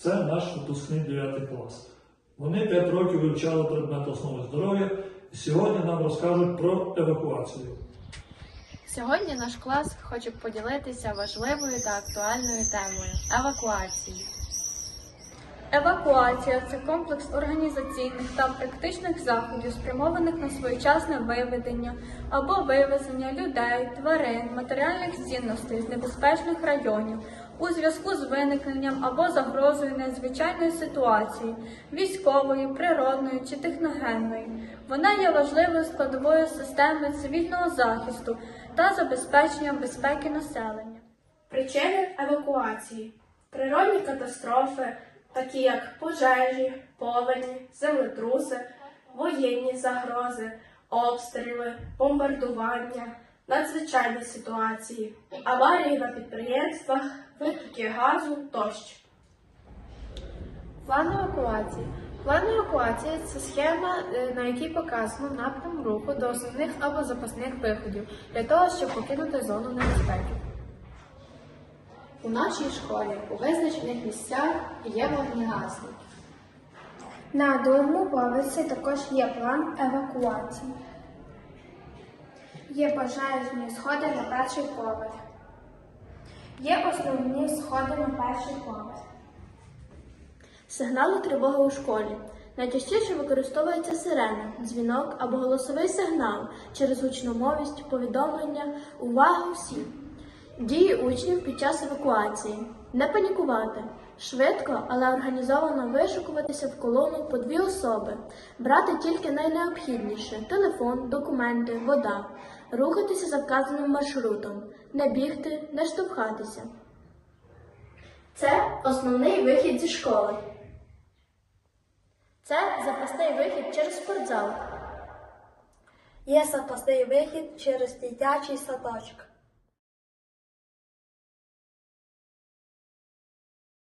Це наш випускний 9 клас. Вони 5 років вивчали предмет основи здоров'я і сьогодні нам розкажуть про евакуацію. Сьогодні наш клас хоче поділитися важливою та актуальною темою евакуації. Евакуація це комплекс організаційних та практичних заходів, спрямованих на своєчасне виведення або вивезення людей, тварин, матеріальних цінностей з небезпечних районів у зв'язку з виникненням або загрозою надзвичайної ситуації, військової, природної чи техногенної. Вона є важливою складовою системи цивільного захисту та забезпечення безпеки населення. Причини евакуації природні катастрофи, такі як пожежі, повені, землетруси, воєнні загрози, обстріли, бомбардування, надзвичайні ситуації, аварії на підприємствах, витоки газу тощо. План евакуації. План евакуації це схема, е, на якій показано напрям руху до основних або запасних виходів для того, щоб покинути зону небезпеки. У нашій школі у визначених місцях є вогнегасники. На другому поверсі також є план евакуації. Є пожежні сходи на перший поверх. Є основні сходи на перший поверх. Сигнали тривоги у школі. Найчастіше використовується сирена, дзвінок або голосовий сигнал через гучномовість, повідомлення, увага всі. Дії учнів під час евакуації. Не панікувати. Швидко, але організовано вишукуватися в колону по дві особи, брати тільки найнеобхідніше телефон, документи, вода, рухатися за вказаним маршрутом, не бігти, не штовхатися. Це основний вихід зі школи. Це запасний вихід через спортзал. Є запасний вихід через дитячий садочок.